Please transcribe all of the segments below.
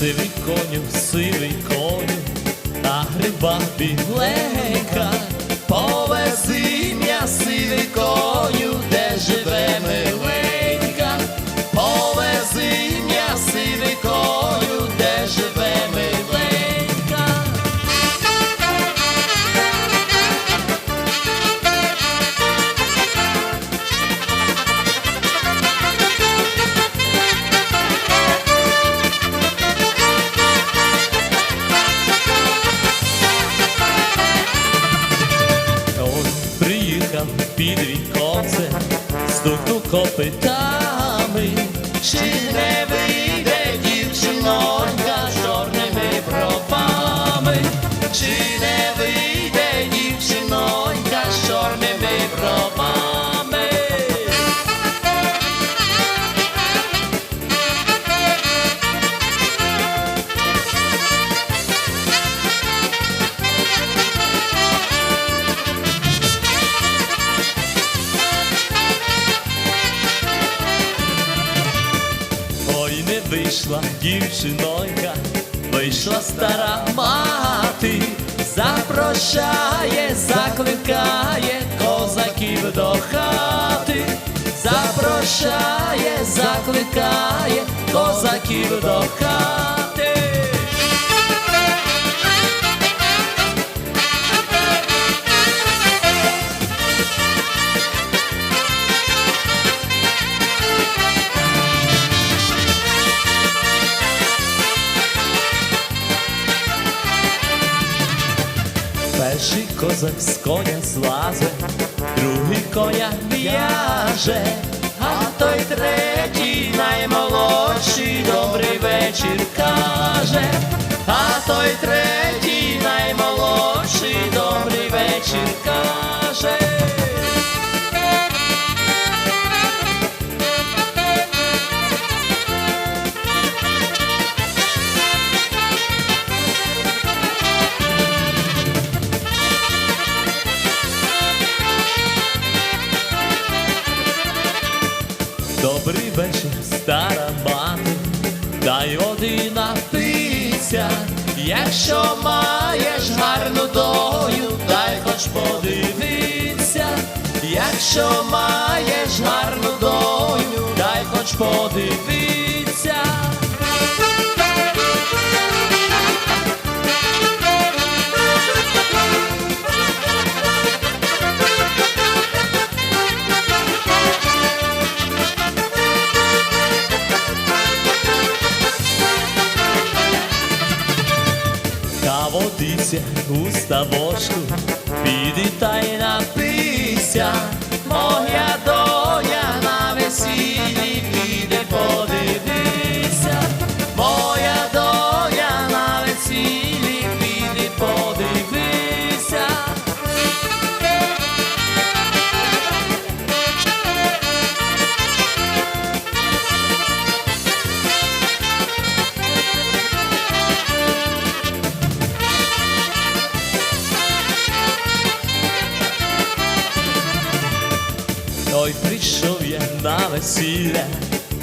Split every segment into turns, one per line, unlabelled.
сивий коню, сивий коню, на гриба біг. Приїхав під віконце, стукну копитами, чи не вийде вийшла дівчинонька, вийшла стара мати, запрощає, закликає козаків до хати, запрощає, закликає козаків до хати. Козак з коня злазе, другий коня в'яже, а той третій наймолодший. Добрий вечір каже, Вечір, стара мати, дай одина птиця, якщо маєш гарну долю, дай хоч подивиться, якщо маєш гарну долю, дай хоч подивиться. Водиця у ставочку, піди та й напися, моя доня на весіллі піде подивися, моя доня на весіллі Ой, прийшов я на весілля,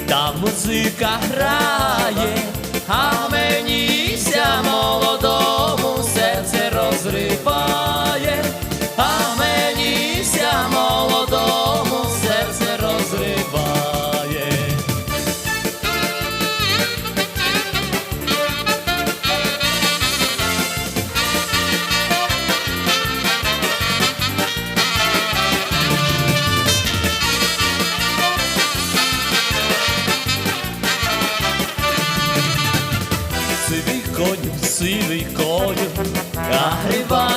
там музика грає, а мені коню, сивий коню, а гриба